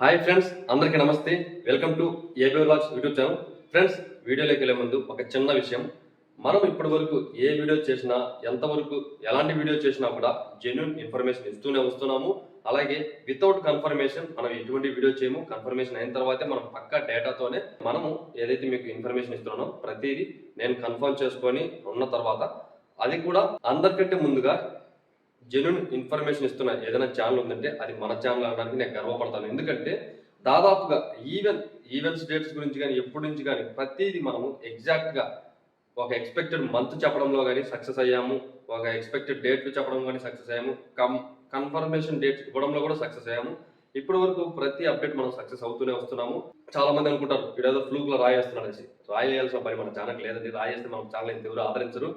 Hi friends అందరికీ నమస్తే. Welcome to AB vlogs YouTube channel. Friends వీడియోలోకి వెళ్ళే ముందు ఒక చిన్న విషయం. మనం ఇప్పటి వరకు ఏ వీడియో చేసినా ఎంతవరకు ఎలాంటి వీడియో చేసినా కూడా జెన్యున్ ఇన్ఫర్మేషన్ ఇస్తూనే వస్తున్నాము. అలాగే వితౌట్ కన్ఫర్మేషన్ మనం ఎటువంటి వీడియో చేయము. కన్ఫర్మేషన్ అయిన తర్వాతే మనం పక్క డేటాతోనే మనము ఏదైతే మీకు ఇన్ఫర్మేషన్ ఇస్తున్నామో ప్రతిదీ నేను కన్ఫర్మ్ చేసుకొని ఉన్న తర్వాత అది కూడా అందరికంటే ముందుగా జెన్యున్ ఇన్ఫర్మేషన్ ఇస్తున్న ఏదైనా ఛానల్ ఉందంటే అది మన ఛానల్ అనడానికి నేను గర్వపడతాను. ఎందుకంటే దాదాపుగా ఈవెన్ ఈవెంట్స్ డేట్స్ గురించి కానీ ఎప్పటి నుంచి కానీ ప్రతిదీ మనము ఎగ్జాక్ట్గా ఒక ఎక్స్పెక్టెడ్ మంత్ చెప్పడంలో కానీ సక్సెస్ అయ్యాము ఒక ఎక్స్పెక్టెడ్ డేట్లు చెప్పడం కానీ సక్సెస్ అయ్యాము కమ్ కన్ఫర్మేషన్ డేట్స్ ఇవ్వడంలో కూడా సక్సెస్ అయ్యాము. ఇప్పటి వరకు ప్రతి అప్డేట్ మనం సక్సెస్ అవుతూనే వస్తున్నాము. చాలా మంది అనుకుంటారు ఇదేదో ఫ్లూక్లో రాయేస్తున్నాడు అనేసి. రాయేయాల్సిన పని మన ఛానల్ లేదండి. రాయేస్తే మనం ఛానల్ ఎవరు ఆదరించరు.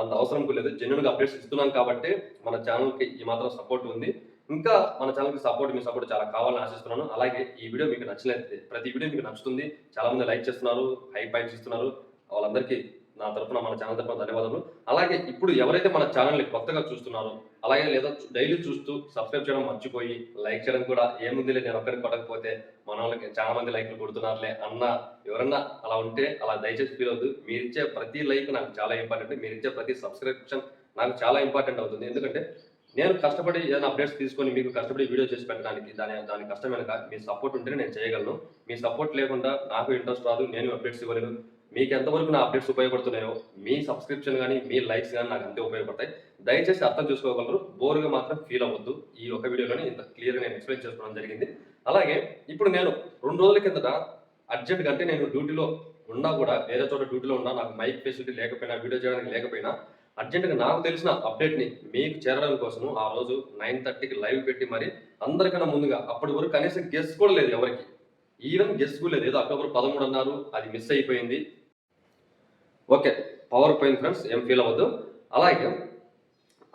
అంత అవసరం కూడా లేదు. జెన్యున్గా అప్డేట్స్ ఇస్తున్నాం కాబట్టి మన ఛానల్కి ఈ మాత్రం సపోర్ట్ ఉంది. ఇంకా మన ఛానల్కి సపోర్ట్ మీ సపోర్ట్ చాలా కావాలని ఆశిస్తున్నాను. అలాగే ఈ వీడియో మీకు నచ్చినట్లయితే ప్రతి వీడియో మీకు నచ్చుతుంది. చాలా మంది లైక్ చేస్తున్నారు హై పాయింట్స్ ఇస్తున్నారు. వాళ్ళందరికీ నా తరఫున మన ఛానల్ తరఫున ధన్యవాదాలు అలాగే ఇప్పుడు ఎవరైతే మన ఛానల్ని కొత్తగా చూస్తున్నారో అలాగే లేదా డైలీ చూస్తూ సబ్స్క్రైబ్ చేయడం మర్చిపోయి లైక్ చేయడం కూడా ఏముందిలే నేను ఒక్కరికి కొట్టకపోతే మన వాళ్ళకి చాలా మంది లైక్లు కొడుతున్నారులే అన్న ఎవరన్నా అలా ఉంటే అలా దయచేసి ఫీల్ అవుతుంది మీరు ఇచ్చే ప్రతి లైక్ నాకు చాలా ఇంపార్టెంట్. మీరు ఇచ్చే ప్రతి సబ్స్క్రిప్షన్ నాకు చాలా ఇంపార్టెంట్ అవుతుంది. ఎందుకంటే నేను కష్టపడి ఏదైనా అప్డేట్స్ తీసుకొని మీకు కష్టపడి వీడియో చేసి పెట్టడానికి దాని దాని కష్టం వెనక మీ సపోర్ట్ ఉంటేనే నేను చేయగలను. మీ సపోర్ట్ లేకుండా నాకు ఇంట్రెస్ట్ రాదు నేను అప్డేట్స్ ఇవ్వలేను. మీకు ఎంతవరకు నా అప్డేట్స్ ఉపయోగపడుతున్నాయో మీ సబ్స్క్రిప్షన్ కానీ మీ లైక్స్ కానీ నాకు అంతే ఉపయోగపడతాయి. దయచేసి అర్థం చేసుకోగలరు. బోర్గా మాత్రం ఫీల్ అవ్వద్దు. ఈ ఒక వీడియోలోనే ఇంత క్లియర్గా నేను ఎక్స్ప్లెయిన్ చేసుకోవడం జరిగింది. అలాగే ఇప్పుడు నేను రెండు రోజుల కిందట అర్జెంట్ అంటే నేను డ్యూటీలో ఉన్నా కూడా వేరే చోట డ్యూటీలో ఉన్నా నాకు మైక్ ఫెసిలిటీ లేకపోయినా వీడియో చేయడానికి లేకపోయినా అర్జెంటుగా నాకు తెలిసిన అప్డేట్ని మీకు చేరడం కోసం ఆ రోజు నైన్ థర్టీకి లైవ్ పెట్టి మరి అందరికన్నా ముందుగా అప్పటి వరకు కనీసం గెస్ట్ కూడా లేదు ఎవరికి. ఈవెన్ గెస్ట్ కూడా లేదు. ఏదో అక్టోబర్ పదమూడు అన్నారు అది మిస్ అయిపోయింది. ఓకే పవర్ పోయింది ఫ్రెండ్స్ ఏం ఫీల్ అవ్వద్దు. అలాగే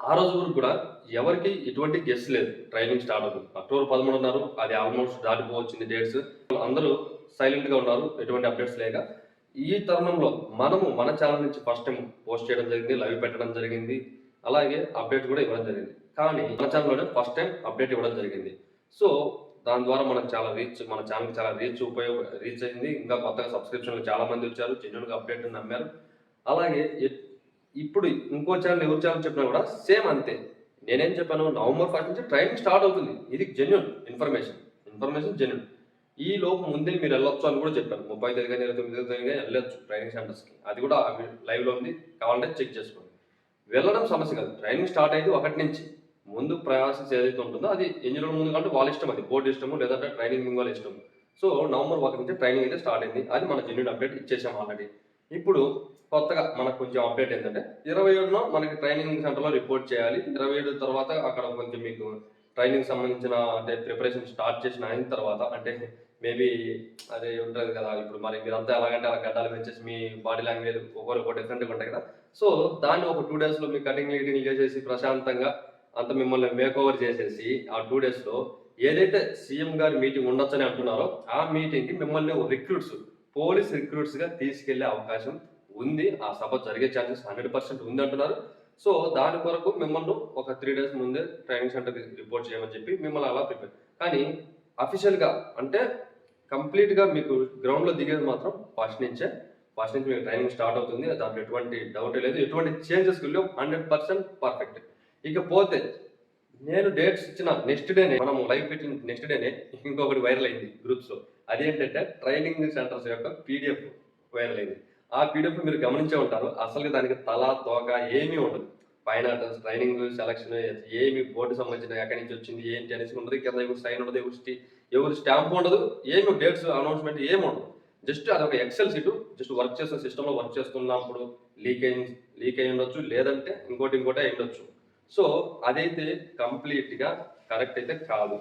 ఆ రోజు వరకు కూడా ఎవరికి ఎటువంటి గెస్ట్ లేదు. ట్రైనింగ్ స్టార్ట్ అవుతుంది. అక్టోబర్ పదమూడు ఉన్నారు. అది ఆల్మోస్ట్ దాటిపోవచ్చింది డేట్స్ అందరూ సైలెంట్గా ఉన్నారు. ఎటువంటి అప్డేట్స్ లేక. ఈ తరుణంలో మనము మన ఛానల్ నుంచి ఫస్ట్ టైం పోస్ట్ చేయడం జరిగింది లైవ్ పెట్టడం జరిగింది. అలాగే అప్డేట్ కూడా ఇవ్వడం జరిగింది. కానీ మన ఛానల్లోనే ఫస్ట్ టైం అప్డేట్ ఇవ్వడం జరిగింది. సో దాని ద్వారా మనకు చాలా రీచ్ మన ఛానల్కి చాలా రీచ్ ఉపయోగ రీచ్ అయింది. ఇంకా కొత్తగా సబ్స్క్రిప్షన్లు చాలా మంది వచ్చారు జెన్యున్గా అప్డేట్ నమ్మారు. అలాగే ఇప్పుడు ఇంకో ఛానల్ ఎవరు ఛానల్ చెప్పినా కూడా సేమ్ అంతే. నేనేం చెప్పాను? నవంబర్ ఫస్ట్ నుంచి ట్రైనింగ్ స్టార్ట్ అవుతుంది. ఇది జెన్యున్ ఇన్ఫర్మేషన్ ఇన్ఫర్మేషన్ జెన్యున్ ఈ లోపు ముందే మీరు వెళ్ళొచ్చు అని కూడా చెప్పాను. ముప్పై తేదీ కానీ ఇరవై తొమ్మిది కానీ వెళ్ళొచ్చు ట్రైనింగ్ సెంటర్స్కి అది కూడా లైవ్లో ఉంది. కావాలంటే చెక్ చేసుకోండి. వెళ్ళడం సమస్య కాదు. ట్రైనింగ్ స్టార్ట్ అయితే ఒకటి నుంచి. ముందు ప్రాసెస్ ఏదైతే ఉంటుందో అది ఎన్ని రోజుల ముందు కాబట్టి వాళ్ళ ఇష్టం అది. బోర్డు ఇష్టము లేదంటే ట్రైనింగ్ వాళ్ళ ఇష్టం సో నవంబర్ ఒకటి నుంచి ట్రైనింగ్ అయితే స్టార్ట్ అయింది. అది మన జెన్యున్ అప్డేట్ ఇచ్చేసాం ఆల్రెడీ ఇప్పుడు కొత్తగా మనకు కొంచెం అప్డేట్ ఏంటంటే ఇరవై ఏడున మనకి ట్రైనింగ్ సెంటర్లో రిపోర్ట్ చేయాలి. ఇరవై ఏడు తర్వాత అక్కడ కొంచెం మీకు ట్రైనింగ్ సంబంధించిన అంటే ప్రిపరేషన్ స్టార్ట్ చేసిన అయిన తర్వాత అంటే మేబీ అదే ఉంటుంది కదా ఇప్పుడు మరి మీరంతా ఎలాగంటే అలా గడ్డాలు పెంచేసి మీ బాడీ లాంగ్వేజ్ ఒకరు ఒక డిఫరెంట్గా ఉంటాయి కదా. సో దాన్ని ఒక టూ డేస్లో మీ కటింగ్ లీటింగ్ చేసేసి ప్రశాంతంగా అంత మిమ్మల్ని మేక్ ఓవర్ చేసేసి ఆ టూ డేస్లో ఏదైతే సీఎం గారి మీటింగ్ ఉండొచ్చని అంటున్నారో ఆ మీటింగ్కి మిమ్మల్ని రిక్రూట్స్ పోలీస్ రిక్రూట్స్గా తీసుకెళ్ళే అవకాశం ఉంది. ఆ సభ జరిగే ఛాన్సెస్ హండ్రెడ్ పర్సెంట్ ఉంది అంటున్నారు. సో దాని కొరకు మిమ్మల్ని ఒక త్రీ డేస్ ముందే ట్రైనింగ్ సెంటర్ రిపోర్ట్ చేయమని చెప్పి మిమ్మల్ని అలా ప్రిపేర్ కానీ అఫీషియల్గా అంటే కంప్లీట్గా మీకు గ్రౌండ్లో దిగేది మాత్రం ఫస్ట్ నుంచే. ఫస్ట్ నుంచి మీకు ట్రైనింగ్ స్టార్ట్ అవుతుంది. దాంట్లో ఎటువంటి డౌట్ లేదు. ఎటువంటి చేంజెస్ లేవు హండ్రెడ్ పర్సెంట్ పర్ఫెక్ట్ ఇకపోతే నేను డేట్స్ ఇచ్చిన నెక్స్ట్ డేనే మనం లైవ్ పెట్టిన నెక్స్ట్ డేనే ఇంకొకటి వైరల్ అయింది గ్రూప్స్లో. అదేంటంటే ట్రైనింగ్ సెంటర్స్ యొక్క పీడిఎఫ్ వైరల్ అయింది. ఆ పీడిఎఫ్ మీరు గమనించే ఉంటారు అసలు దానికి తల తోక ఏమీ ఉండదు. పైన ట్రైనింగ్ సెలక్షన్ ఏమి బోర్డు సంబంధించిన ఎక్కడి నుంచి వచ్చింది ఏంటి అనేసి ఉండదు. కింద ఎవరు సైన్ ఉండదు ఎవరు స్టీ ఎవరు స్టాంప్ ఉండదు ఏమి డేట్స్ అనౌన్స్మెంట్ ఏమి ఉండదు. జస్ట్ అది ఒక ఎక్సెల్ సీటు జస్ట్ వర్క్ చేసిన సిస్టంలో వర్క్ చేస్తున్నప్పుడు లీక్ అయి లీక్ అయి ఉండొచ్చు లేదంటే ఇంకోటి ఇంకోటి అయి ఉండొచ్చు. సో అదైతే కంప్లీట్గా కరెక్ట్ అయితే కాదు.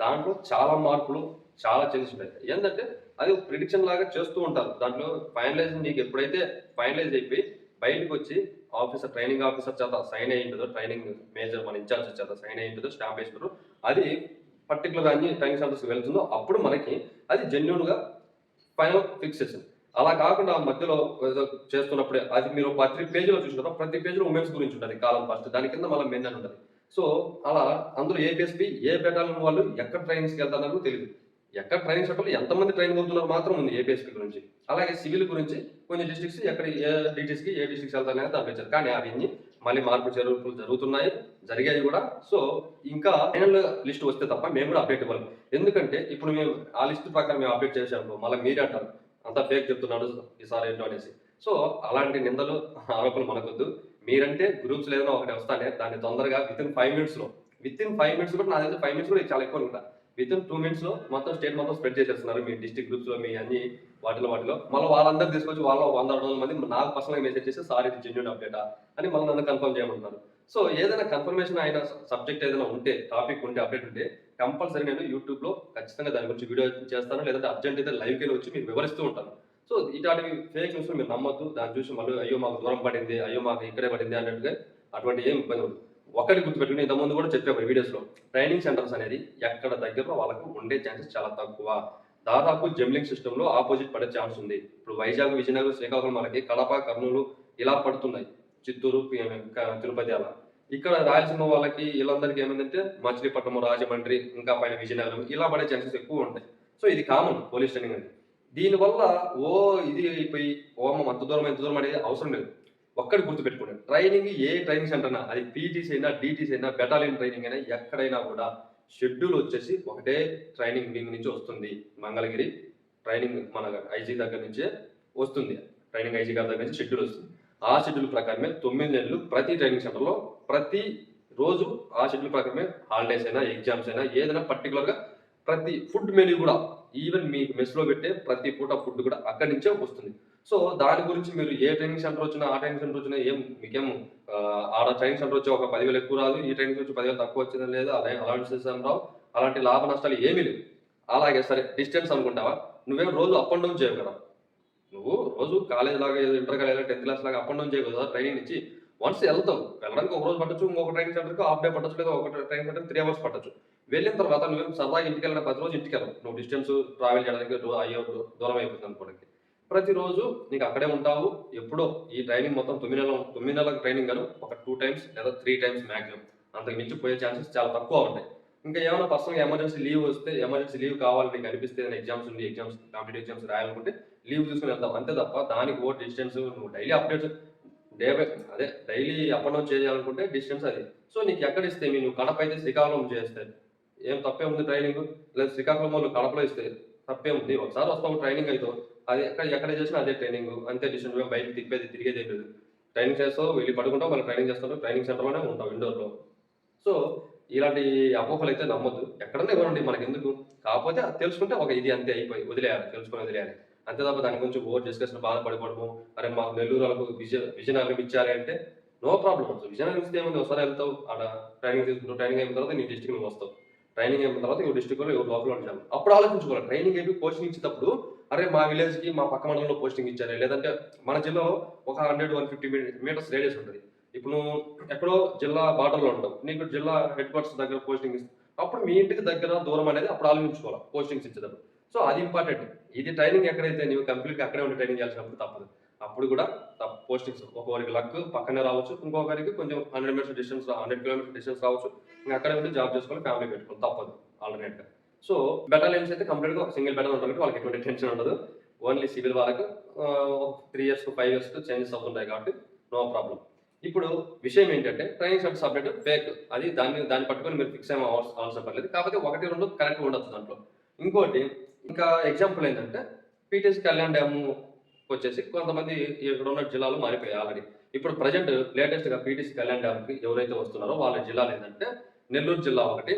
దాంట్లో చాలా మార్పులు చాలా చేంజెస్ ఉంటాయి. ఏంటంటే అది ప్రిడిక్షన్ లాగా చేస్తూ ఉంటారు. దాంట్లో ఫైనలైజ్ నీకు ఎప్పుడైతే ఫైనలైజ్ అయిపోయి బయటకు వచ్చి ఆఫీసర్ ట్రైనింగ్ ఆఫీసర్ చేత సైన్ అయి ఉంటుందో ట్రైనింగ్ మేజర్ మన ఇన్ఛార్జ్ చేత సైన్ అయి ఉంటుందో స్టాంప్ వేసుకుంటారు అది పర్టికులర్ అన్ని ట్రైనింగ్ సెంటర్స్కి వెళ్తుందో అప్పుడు మనకి అది జెన్యున్గా ఫైనల్ ఫిక్స్ చేసింది అలా కాకుండా మధ్యలో చేస్తున్నప్పుడే అది మీరు ప్రతి పేజీలో చూసినారో ప్రతి పేజీలో ఉమెన్స్ గురించి ఉంటుంది కాలం ఫస్ట్ దాని కింద మళ్ళీ మెన్ అని ఉంటుంది సో అలా అందులో ఏ పిఎస్పి ఏ బెటాలియన్ వాళ్ళు ఎక్కడ ట్రైనింగ్స్కి వెళ్తారో తెలియదు ఎక్కడ ట్రైనింగ్ సెంటర్లో ఎంతమంది ట్రైనింగ్ అవుతున్నారు మాత్రం ఉంది ఏపీఎస్పీ గురించి. అలాగే సివిల్ గురించి కొన్ని డిస్ట్రిక్ట్స్ ఎక్కడ ఏ డిస్ట్రిక్ట్స్కి ఏ డిస్ట్రిక్ట్స్ వెళ్తారనేది దాంట్లో ఇచ్చారు కానీ అవన్నీ మళ్ళీ మార్పు చేర్పులు జరుగుతున్నాయి జరిగాయి కూడా. సో ఇంకా ఫైనల్ లిస్ట్ వస్తే తప్ప మేము కూడా అప్డేట్ ఇవ్వాలి ఎందుకంటే ఇప్పుడు మేము ఆ లిస్ట్ ప్రకారం మేము అప్డేట్ చేసాము మళ్ళీ మీరే అంటారు. అంతా ఫేక్ చెప్తున్నాడు ఈసారి ఏంటో అనేసి. సో అలాంటి నిందలు ఆరోపణలు మనకొద్దు. మీరంటే గ్రూప్స్ ఏదైనా ఒకటి వస్తానే దాన్ని తొందరగా విత్ ఇన్ ఫైవ్ మినిట్స్లో విత్ ఇన్ ఫైవ్ మినిట్స్ కూడా నా దగ్గర ఫైవ్ మినిట్స్ కూడా చాలా ఎక్కువ ఉంటా విత్ ఇన్ టూ మినిట్స్లో మొత్తం స్టేట్ మొత్తం స్ప్రెడ్ చేసేస్తున్నారు మీ డిస్ట్రిక్ట్ గ్రూప్స్లో మీ అన్ని వాటిలో వాటిలో. మళ్ళీ వాళ్ళందరూ తీసుకొచ్చి వాళ్ళ వంద రెండు వందల మంది నాకు పర్సనల్గా మెసేజ్ చేసి సార్ ఇది జెన్యున్ అప్డేటా అని మళ్ళీ నన్ను కన్ఫర్మ్ చేయమంటున్నారు. సో ఏదైనా కన్ఫర్మేషన్ అయిన సబ్జెక్ట్ ఏదైనా ఉంటే టాపిక్ ఉంటే అప్డేట్ ఉంటే కంపల్సరీ నేను యూట్యూబ్లో ఖచ్చితంగా దాని గురించి వీడియో చేస్తాను లేదంటే అర్జెంట్ అయితే లైవ్కి వెళ్ళి వచ్చి మీకు వివరిస్తూ ఉంటాను. సో ఇట్లాంటివి ఫేక్ న్యూస్ మీరు నమ్మొద్దు దాన్ని చూసి మళ్ళీ అయ్యో మాకు దూరం పడింది అయ్యో మాకు ఇక్కడే పడింది అన్నట్టుగా అటువంటి ఏం ఇబ్బంది ఉండదు. ఒకటి గుర్తుపెట్టుకుని ఇంతకుముందు కూడా చెప్పాము వీడియోస్లో ట్రైనింగ్ సెంటర్స్ అనేది ఎక్కడ దగ్గరలో వాళ్ళకు ఉండే ఛాన్సెస్ చాలా తక్కువ. దాదాపు జమ్లింగ్ సిస్టంలో ఆపోజిట్ పడే ఛాన్స్ ఉంది. ఇప్పుడు వైజాగ్ విజయనగరం శ్రీకాకుళం మనకి కడప కర్నూలు ఇలా పడుతున్నాయి. చిత్తూరు తిరుపతి అలా. ఇక్కడ రాయలసీమ వాళ్ళకి వీళ్ళందరికీ ఏమైందంటే మచిలీపట్నం రాజమండ్రి ఇంకా పైన విజయనగరం ఇలా పడే ఛాన్సెస్ ఎక్కువ ఉంటాయి. సో ఇది కామన్ పోలీస్ ట్రైనింగ్ అనేది. దీనివల్ల ఓ ఇది అయిపోయి ఓ అమ్మ అంత దూరం ఎంత దూరం అనేది అవసరం లేదు. ఒక్కటి గుర్తుపెట్టుకోండి. ట్రైనింగ్ ఏ ట్రైనింగ్ సెంటర్ అయినా అది పీటీసీ అయినా డీటీసీ అయినా బెటాలియన్ ట్రైనింగ్ అయినా ఎక్కడైనా కూడా షెడ్యూల్ వచ్చేసి ఒకటే ట్రైనింగ్ వింగ్ నుంచి వస్తుంది. మంగళగిరి ట్రైనింగ్ మన ఐజీ దగ్గర నుంచే వస్తుంది. ట్రైనింగ్ ఐజీ గారి దగ్గర నుంచి షెడ్యూల్ వస్తుంది. ఆ షెడ్యూల్ ప్రకారమే తొమ్మిది నెలలు ప్రతి ట్రైనింగ్ సెంటర్లో ప్రతి రోజు ఆ షెడ్యూల్ ప్రకారమే హాలిడేస్ అయినా ఎగ్జామ్స్ అయినా ఏదైనా పర్టికులర్గా ప్రతి ఫుడ్ మెనూ కూడా ఈవెన్ మీకు మెస్లో పెట్టే ప్రతి పూట ఫుడ్ కూడా అక్కడి నుంచే వస్తుంది. సో దాని గురించి మీరు ఏ ట్రైనింగ్ సెంటర్ వచ్చినా ఆ ట్రైనింగ్ సెంటర్ వచ్చినా ఏం మీకేం ఆ, ఆడ ట్రైనింగ్ సెంటర్ వచ్చి ఒక పదివేలు ఎక్కువ రాదు ఈ ట్రైనింగ్ వచ్చి పదివేలు తక్కువ వచ్చిందని లేదు అలా అలాంటి సిస్టమ్ రావు అలాంటి లాభ నష్టాలు ఏమీ లేవు. అలాగే సరే డిస్టెన్స్ అనుకుంటావా? నువ్వేం రోజు అప్ అండ్ డౌన్ చేయవు కదా. నువ్వు రోజు కాలేజ్ లాగా ఇంటర్ కాలేజ్ టెన్త్ క్లాస్ లాగా అప్ అండ్ డౌన్ చేయవు కదా ట్రైనింగ్ నుంచి. వన్స్ వెళ్తావు వెళ్ళడానికి ఒక రోజు పట్టచ్చు ఇంకొక ట్రైన్ సెంటర్కి హాఫ్ డే పట్టచ్చు లేదా ఒక ట్రైనింగ్ సెంటర్ త్రీ అవర్స్ పట్టచ్చు. వెళ్ళిన తర్వాత నువ్వు సరదాగా ఇంటికి వెళ్ళిన ప్రతి రోజు ఇంటికి వెళ్ళవు నువ్వు డిస్టెన్స్ ట్రావెల్ చేయడానికి అయ్యే దూరం అయిపోతుంది అనుకోవడానికి ప్రతిరోజు నీకు అక్కడే ఉంటావు ఎప్పుడో ఈ ట్రైనింగ్ మొత్తం తొమ్మిది నెలల తొమ్మిది నెలల ట్రైనింగ్ గాను ఒక టూ టైమ్స్ లేదా త్రీ టైమ్స్ మ్యాక్సిమం అంతకు మించి పోయే ఛాన్సెస్ చాలా తక్కువ ఉంటాయి. ఇంకా ఏమైనా పర్సనల్గా ఎమర్జెన్సీ లీవ్ వస్తే ఎమర్జెన్సీ లీవ్ కావాలి నీకు అనిపిస్తే ఏదైనా ఎగ్జామ్స్ ఉంది ఎగ్జామ్స్ కాంపిటేటివ్ ఎగ్జామ్స్ రాయాలనుకుంటే లీవ్ తీసుకుని వెళ్తాం అంతే తప్ప దానికి ఓ డిస్టెన్స్ నువ్వు డైలీ అప్డేట్స్ డే బై అదే డైలీ అప్ అండ్ డౌన్ చేయాలనుకుంటే డిస్టెన్స్ అది. సో నీకు ఎక్కడ ఇస్తే మీ నువ్వు కడప అయితే శ్రీకాకుళం చేస్తే ఏం తప్పే ఉంది ట్రైనింగ్ లేదా శ్రీకాకుళం వాళ్ళు కడపలో ఇస్తే తప్పే ఉంది. ఒకసారి వస్తావు ట్రైనింగ్ అయితే అది ఎక్కడ ఎక్కడ చేసినా అదే ట్రైనింగ్ అంతే డిస్టెన్స్ నువ్వు బయటకు తిప్పేది తిరిగేది లేదు. ట్రైనింగ్ చేస్తావు వెళ్ళి పడుకుంటావు మళ్ళీ ట్రైనింగ్ చేస్తావు ట్రైనింగ్ సెంటర్లోనే ఉంటావు ఇండోర్లో సో ఇలాంటి అపోహలు అయితే నమ్మొద్దు. ఎక్కడన్నా ఇవ్వండి మనకి ఎందుకు కాకపోతే తెలుసుకుంటే ఒక ఇది అంతే అయిపోయి వదిలేయాలి తెలుసుకొని వదిలేయాలి అంతే తప్ప దాని గురించి ఓవర్ డిస్కషన్ బాధపడిపోవడము అరే మాకు నెల్లూరు వాళ్ళకు విజయ విజయనగరం ఇచ్చారు అంటే నో ప్రాబ్లం అసలు విజయనగరం ఇస్తే ఏముంది? ఒకసారి వెళ్తావు అక్కడ ట్రైనింగ్ తీసుకుంటావు ట్రైనింగ్ అయిన తర్వాత నీ డిస్ట్రిక్ట్ నువ్వు వస్తావు. ట్రైనింగ్ అయిన తర్వాత ఈ డిస్ట్రిక్ట్లో ఎవరు లోపల ఉంటాను అప్పుడు ఆలోచించుకోవాలి. ట్రైనింగ్ అయిపోయి పోస్టింగ్ ఇచ్చేటప్పుడు అరే మా విలేజ్కి మా పక్క మండలంలో పోస్టింగ్ ఇచ్చారు? లేదంటే మన జిల్లాలో ఒక hundred one fifty metres radius ఉంటుంది. ఇప్పుడు నువ్వు ఎక్కడో జిల్లా బార్డర్లో ఉంటావు. నీకు జిల్లా హెడ్ క్వార్టర్స్ దగ్గర పోస్టింగ్ ఇస్తే అప్పుడు మీ ఇంటికి దగ్గర దూరం అనేది అప్పుడు ఆలోచించుకోవాలి పోస్టింగ్స్ ఇచ్చేటప్పుడు. సో అది ఇంపార్టెంట్ ఇది ట్రైనింగ్ ఎక్కడైతే నీవు కంప్లీట్గా అక్కడే ఉండి ట్రైనింగ్ చేయాల్సినప్పుడు తప్పదు. అప్పుడు కూడా పోస్టింగ్స్ ఒకరికి లక్ పక్కనే రావచ్చు ఇంకొకరికి కొంచెం hundred metres distance hundred kilometre distance రావచ్చు. ఇంకా అక్కడే ఉండి జాబ్ చేసుకొని ఫ్యామిలీ పెట్టుకోవాలి తప్పదు. ఆల్టర్నేట్గా సో బెటాలియన్స్ అయితే కంప్లీట్గా సింగిల్ బెటాలియన్ ఉంటుంది వాళ్ళకి ఎటువంటి టెన్షన్ ఉండదు. ఓన్లీ సివిల్ వాళ్ళకు three years five years changes అవుతుంటాయి కాబట్టి నో ప్రాబ్లం ఇప్పుడు విషయం ఏంటంటే ట్రైనింగ్ సెంటర్ సబ్జెక్ట్ ఫేక్ అది దాన్ని దాన్ని పట్టుకొని మీరు ఫిక్స్ అయ్యే అవసరం పర్లేదు కాకపోతే ఒకటి రెండు కరెక్ట్ ఉండొచ్చు దాంట్లో. ఇంకోటి ఇంకా ఎగ్జాంపుల్ ఏంటంటే పీటీఎస్ కళ్యాణ్ డ్యామ్ వచ్చేసి కొంతమంది ఇక్కడ ఉన్న జిల్లాలు మారిపోయాయి ఆల్రెడీ ఇప్పుడు ప్రజెంట్ లేటెస్ట్గా పీటీసీ కళ్యాణ్ డ్యామ్కి ఎవరైతే వస్తున్నారో వాళ్ళ జిల్లాలు ఏంటంటే నెల్లూరు జిల్లా ఒకటి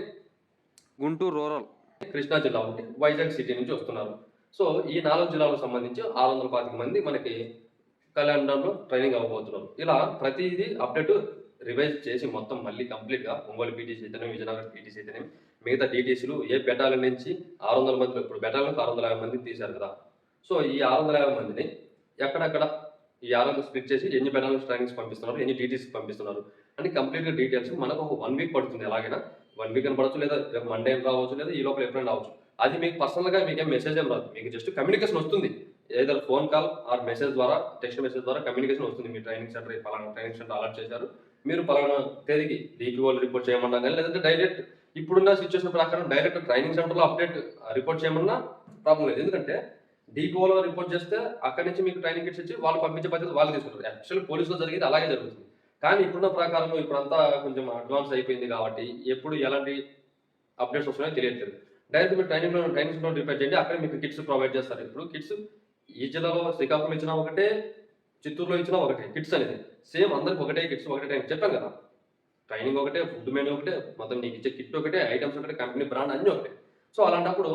గుంటూరు రూరల్ కృష్ణా జిల్లా ఒకటి వైజాగ్ సిటీ నుంచి వస్తున్నారు. సో ఈ నాలుగు జిల్లాలకు సంబంధించి ఆరు వందల పాతిక మంది మనకి కళ్యాణ్ డ్యామ్లో ట్రైనింగ్ అవ్వబోతున్నారు. ఇలా ప్రతిదీ అప్డేట్ రివైజ్ చేసి మొత్తం మళ్ళీ కంప్లీట్గా ఒంగోలు పీటీసీ అయితేనే విజయనగరం పీటీసీ అయితేనే మిగతా డీటీసీలు ఏ బెటాలియన్ నుంచి ఆరు వందల మంది ఇప్పుడు బెటాలియన్కి ఆరు వందల యాభై మంది తీశారు కదా. సో ఈ ఆరు వందల యాభై మందిని ఎక్కడెక్కడ ఈ ఆరు వందలు స్ప్లిట్ చేసి ఎన్ని బెటాలియన్స్ ట్రైనింగ్స్ పంపిస్తున్నారు ఎన్ని డీటీసీ పంపిస్తున్నారు అని కంప్లీట్గా డీటెయిల్స్ మనకు ఒక వన్ వీక్ పడుతుంది ఎలాగైనా. వన్ వీక్ అని పడచ్చు లేదా రేపు మండే రావచ్చు లేదా ఈ లోపల ఎప్పుడైనా రావచ్చు. అది మీకు పర్సనల్గా మీకు ఏం మెసేజ్ ఏం రాదు. మీకు జస్ట్ కమ్యూనికేషన్ వస్తుంది. ఏదైనా ఫోన్ కాల్ ఆర్ మెసేజ్ ద్వారా టెక్స్ట్ మెసేజ్ ద్వారా కమ్యూనికేషన్ వస్తుంది. మీ ట్రైనింగ్ సెంటర్ పలానా ట్రైనింగ్ సెంటర్ అలర్ట్ చేశారు. మీరు పలానా తేదీకి డీపీ వాళ్ళు రిపోర్ట్ చేయమన్నా కానీ లేదంటే డైరెక్ట్ ఇప్పుడున్న సిచ్యువేషన్ ప్రకారం డైరెక్ట్ ట్రైనింగ్ సెంటర్లో అప్డేట్ రిపోర్ట్ చేయమన్నా ప్రాబ్లం లేదు. ఎందుకంటే డీపోలో రిపోర్ట్ చేస్తే అక్కడి నుంచి మీకు ట్రైనింగ్ కిట్స్ ఇచ్చి వాళ్ళు పంపించే బాధ్యత వాళ్ళు తీసుకుంటారు. యాక్చువల్లీ పోలీసులో జరిగేది అలాగే జరుగుతుంది. కానీ ఇప్పుడున్న ప్రకారం ఇప్పుడంతా కొంచెం అడ్వాన్స్ అయిపోయింది కాబట్టి ఎప్పుడు ఎలాంటి అప్డేట్స్ వస్తున్నాయో తెలియట్లేదు. డైరెక్ట్ మీరు ట్రైనింగ్లో ట్రైనింగ్ సెంటర్లో రిపేర్ చేయండి. అక్కడ మీకు కిట్స్ ప్రొవైడ్ చేస్తారు. ఇప్పుడు కిట్స్ ఈ జిల్లాలో శ్రీకాకుళం ఇచ్చినా ఒకటే చిత్తూరులో ఇచ్చినా ఒకటే కిట్స్ అనేది. సేమ్ అందరికి ఒకటే కిట్స్ ఒకటే టైం చెప్పాం కదా. ట్రైనింగ్ ఒకటే ఫుడ్ మెనూ ఒకటే మొత్తం నీకు ఇచ్చే కిట్ ఒకటే ఐటమ్స్ ఒకటే కంపెనీ బ్రాండ్ అన్నీ ఒకటే. సో అలాంటప్పుడు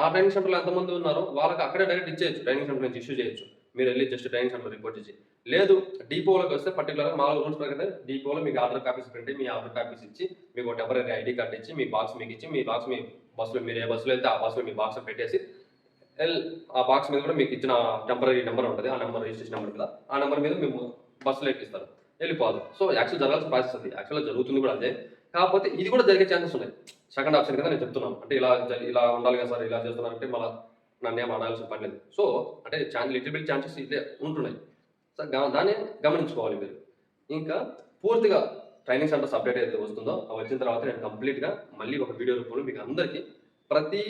ఆ ట్రైనింగ్ సెంటర్లో ఎంతమంది ఉన్నారో వాళ్ళకి అక్కడే డైరెక్ట్ ఇచ్చేయచ్చు ట్రైనింగ్ సెంటర్ నుంచి ఇష్యూ చేయొచ్చు. మీరు వెళ్ళి జస్ట్ ట్రైనింగ్ సెంటర్ రిపోర్ట్ చేసి. లేదు డిపోలోకి వస్తే పర్టికులర్గా మా రూల్స్ ప్రకారం డిపోలో మీకు ఆర్డర్ కాపీస్ ప్రింట్ మీ ఆర్డర్ కాపీస్ ఇచ్చి మీకు టెంపరీ ఐడి కార్డ్ ఇచ్చి మీ బాక్స్ మీకు ఇచ్చి మీ బాక్స్ మీ బస్సులో మీరు ఏ బస్సులో వెళ్తే ఆ బస్సులో మీ బాక్స్ పెట్టేసి ఎల్ ఆ బాక్స్ మీద కూడా మీకు ఇచ్చిన టెంపరీ నెంబర్ ఉంటుంది ఆ నెంబర్ రిజిస్ట్రేషన్ నెంబర్ కదా ఆ నెంబర్ మీద మేము బస్సులో ఎక్కిస్తారు వెళ్ళిపోదు. సో యాక్చువల్ జరగాల్సిన ప్రాసెస్ అది. యాక్చువల్గా జరుగుతుంది కూడా అదే. కాకపోతే ఇది కూడా జరిగే ఛాన్సెస్ ఉన్నాయి. సెకండ్ ఆప్షన్ కదా నేను చెప్తున్నాను. అంటే ఇలా ఇలా ఉండాలి కదా సార్ ఇలా చేస్తున్నానంటే మళ్ళీ నన్ను ఏం ఆడాల్సిన పని లేదు. సో అంటే ఛాన్స్ లిటిల్ బిల్ ఛాన్సెస్ ఇదే ఉంటున్నాయి. సో దాన్ని గమనించుకోవాలి మీరు. ఇంకా పూర్తిగా ట్రైనింగ్ సెంటర్స్ అప్డేట్ అయితే వస్తుందో అవి వచ్చిన తర్వాత నేను కంప్లీట్గా మళ్ళీ ఒక వీడియో రూపంలో మీకు అందరికీ ప్రతి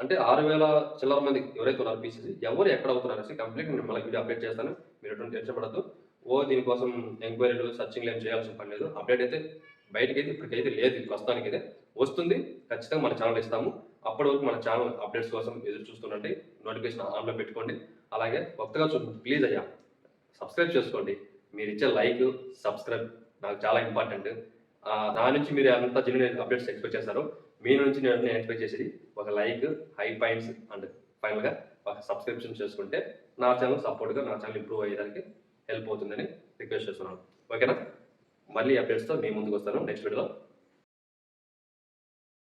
అంటే ఆరు వేల చిల్లర మంది ఎవరైతే ఉన్నారు పీసీసీ ఎవరు ఎక్కడ అవుతున్నారు అనేసి కంప్లీట్ నేను మళ్ళీ వీడియో అప్డేట్ చేస్తాను. మీరు ఎటువంటి టెన్షన్ పడద్దు. ఓ దీనికోసం ఎంక్వైరీలు సర్చింగ్లు ఏం చేయాల్సిన పని లేదు. అప్డేట్ అయితే బయటకి అయితే ఇప్పటికైతే లేదు ఇది ప్రస్తుతానికి అయితే వస్తుంది ఖచ్చితంగా మన ఛానల్ ఇస్తాము. అప్పటి వరకు మన ఛానల్ అప్డేట్స్ కోసం ఎదురు చూస్తుండండి నోటిఫికేషన్ ఆన్లో పెట్టుకోండి. అలాగే కొత్తగా చూడండి ప్లీజ్ అయ్యా సబ్స్క్రైబ్ చేసుకోండి. మీరు ఇచ్చే లైక్ సబ్స్క్రైబ్ నాకు చాలా ఇంపార్టెంట్. దాని నుంచి మీరు ఎంత జెన్యున్ అప్డేట్స్ ఎక్స్పెక్ట్ చేస్తారో మీ నుంచి నేను నేను ఎక్స్పెక్ట్ చేసేది ఒక లైక్ హై పాయింట్స్ అండ్ ఫైనల్గా ఒక సబ్స్క్రిప్షన్ చేసుకుంటే నా ఛానల్ సపోర్ట్గా నా ఛానల్ ఇంప్రూవ్ అయ్యేదానికి హెల్ప్ అవుతుందని రిక్వెస్ట్ చేస్తున్నాను. ఓకేనా మళ్ళీ అప్డేట్స్తో మీ ముందుకు వస్తాను. నెక్స్ట్ వీడియోలో